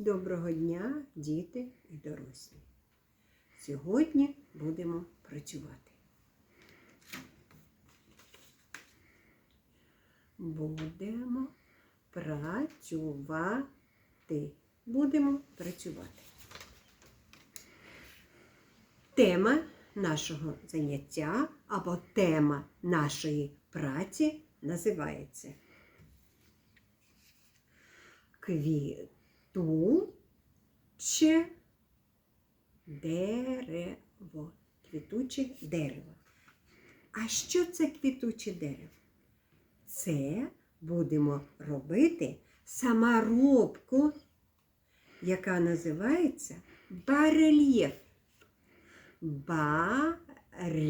Доброго дня, діти і дорослі. Сьогодні будемо працювати. Будемо працювати. Будемо працювати. Тема нашого заняття або тема нашої праці називається квітуче дерево. Квітуче дерево. А що це квітуче дерево? Це будемо робити саморобку, яка називається барельєф. Барельєф.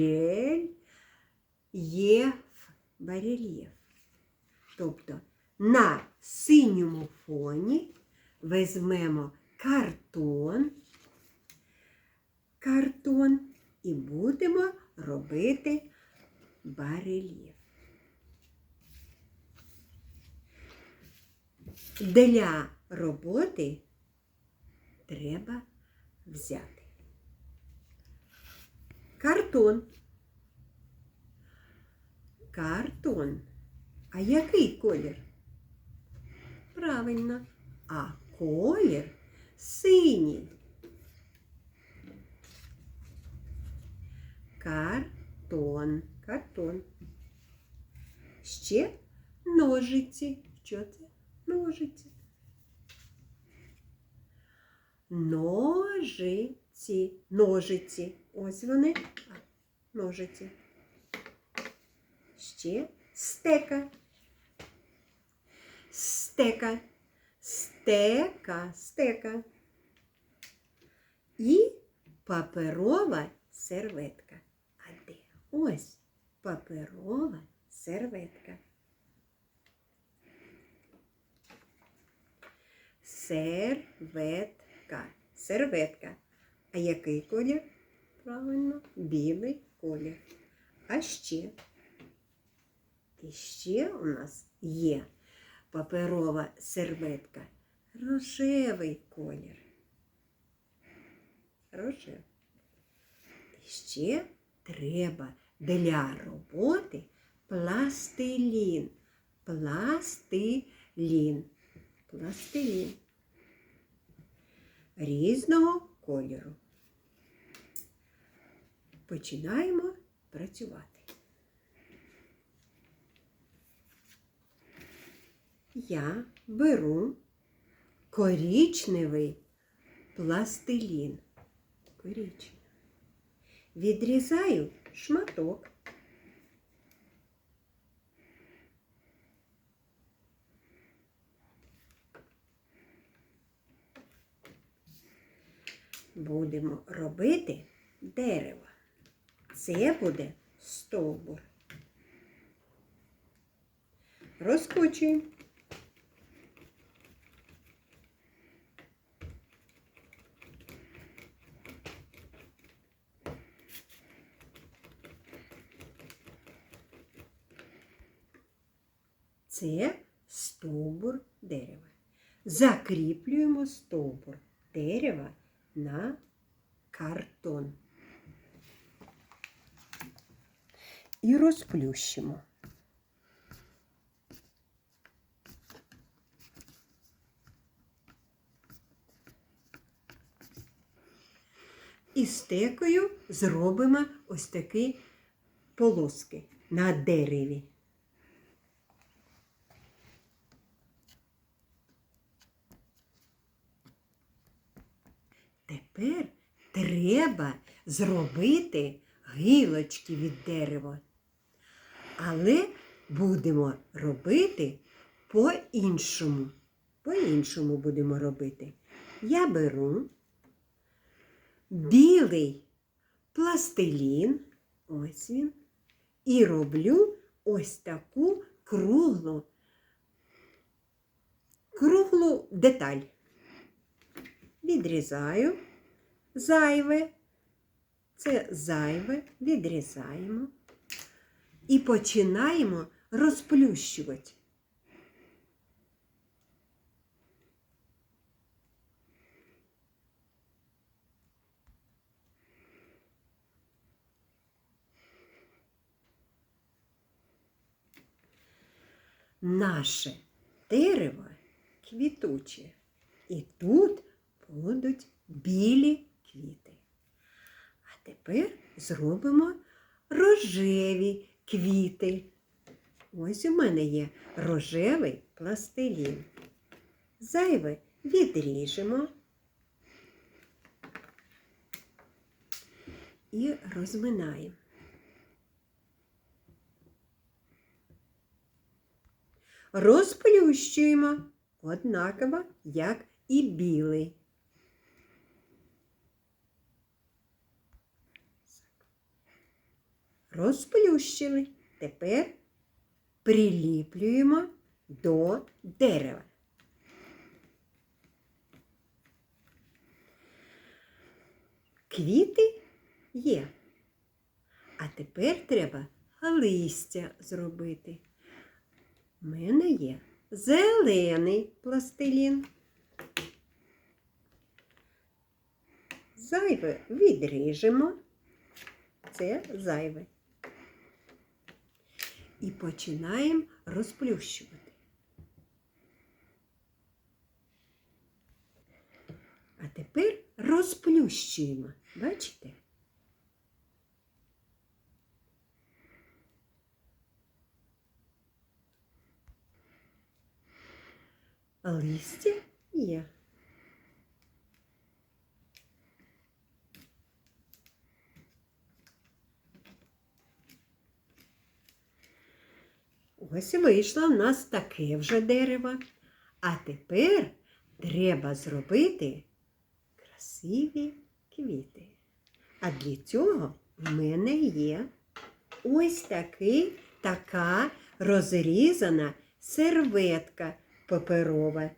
Барельєф. Тобто на синьому фоні візьмемо картон, картон і будемо робити барельєф. Для роботи треба взяти картон. Картон. А який колір? Правильно. А колір синій. Картон. Картон. Ще ножиці. Що це? Ножиці. Ножиці. Ножиці. Ось вони. Ножиці. Ще стека. Стека. Стека. Стека. І паперова серветка. А де? Ось паперова серветка. Серветка. Серветка. А який колір? Правильно, білий колір. А ще? І ще у нас є паперова серветка. Рожевий колір. Рожевий. І ще треба для роботи пластилін. Пластилін. Пластилін. Різного кольору. Починаємо працювати. Я беру корічневий пластилін. Корічневий. Відрізаю шматок. Будемо робити дерево. Це буде стовбур. Розкочуємо. Це стовбур дерева. Закріплюємо стовбур дерева на картон. І розплющимо. І стекою зробимо ось такі полоски на дереві. Тепер треба зробити гілочки від дерева. Але будемо робити по-іншому. По-іншому будемо робити. Я беру білий пластилін, ось він, і роблю ось таку круглу, круглу деталь. Відрізаю зайве, це зайве відрізаємо і починаємо розплющувати. Наше дерево квітуче, і тут будуть білі квіти. А тепер зробимо рожеві квіти. Ось у мене є рожевий пластилін. Зайве відріжемо і розминаємо. Розплющуємо однаково, як і білий. Розплющили. Тепер приліплюємо до дерева. Квіти є. А тепер треба листя зробити. У мене є зелений пластилін. Зайве відріжемо. Це зайве. І починаємо розплющувати. А тепер розплющуємо. Бачите? Листя є. Ось вийшло в нас таке вже дерево. А тепер треба зробити красиві квіти. А для цього в мене є ось такий, така розрізана серветка паперова.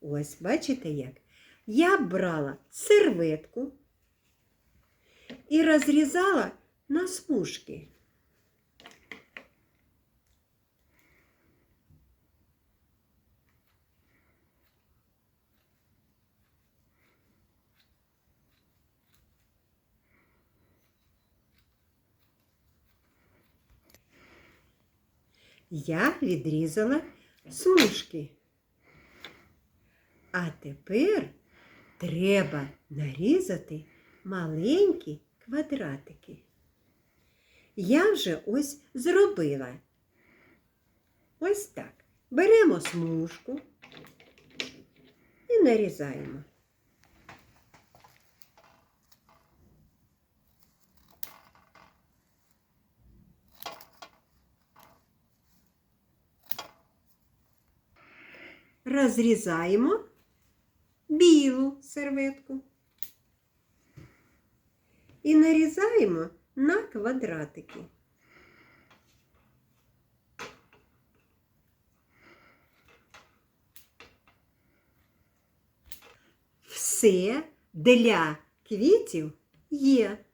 Ось, бачите як? Я брала серветку і розрізала на смужки. Я відрізала смужки. А тепер треба нарізати маленькі квадратики. Я вже ось зробила. Ось так. Беремо смужку і нарізаємо. Розрізаємо білу серветку і нарізаємо на квадратики. Все для квітів є.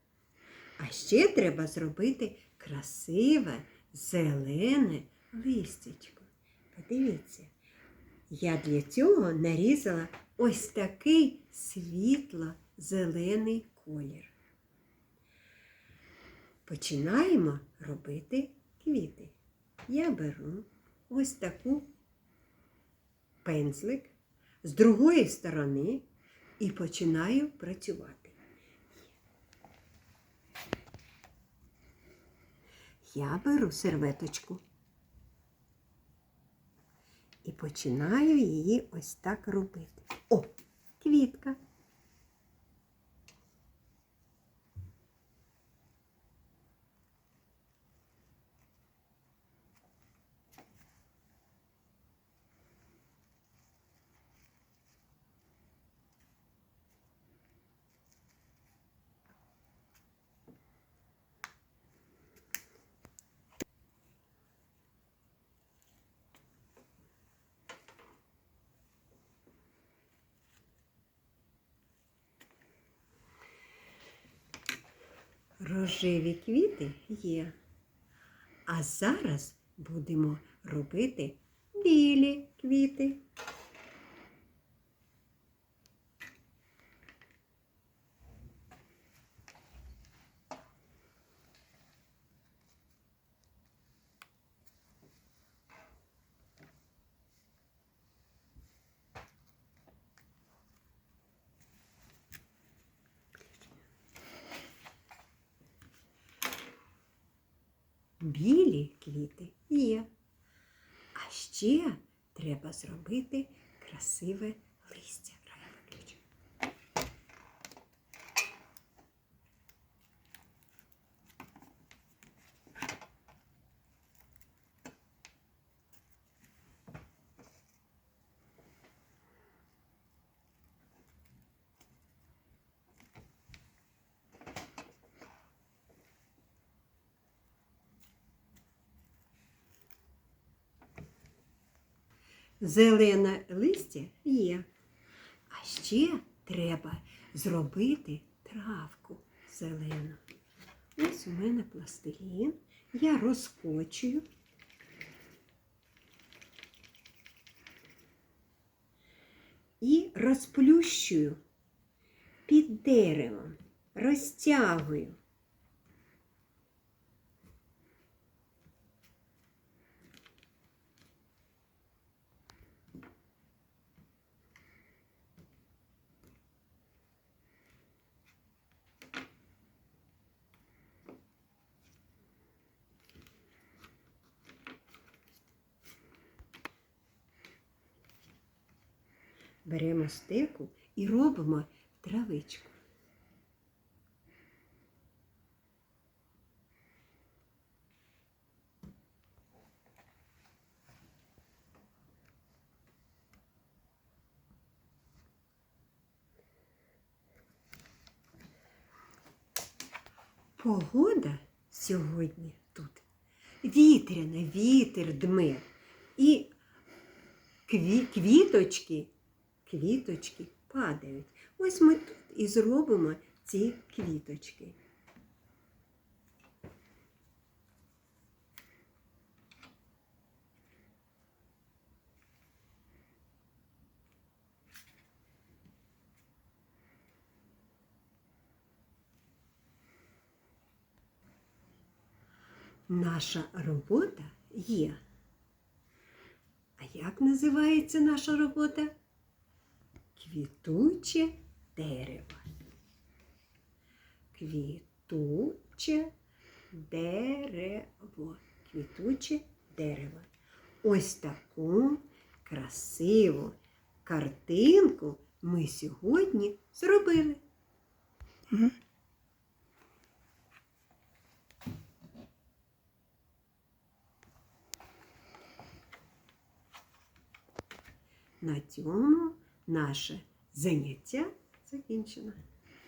А ще треба зробити красиве зелене листячко. Подивіться. Я для цього нарізала ось такий світло-зелений колір. Починаємо робити квіти. Я беру ось таку пензлик з другої сторони і починаю працювати. Я беру серветочку і починаю її ось так робити. О, квітка. Рожеві квіти є. А зараз будемо робити білі квіти. Білі квіти є. А ще треба зробити красиве листя. Зелене листя є. А ще треба зробити травку зелену. Ось у мене пластилін. Я розкочую. І розплющую під деревом, розтягую. Беремо стеку і робимо травичку. Погода сьогодні тут вітряна, вітер дме. І кві- квіточки, квіточки падають. Ось ми тут і зробимо ці квіточки. Наша робота є. А як називається наша робота? Квітуче дерево. Квітуче дерево. Квітуче дерево. Ось таку красиву картинку ми сьогодні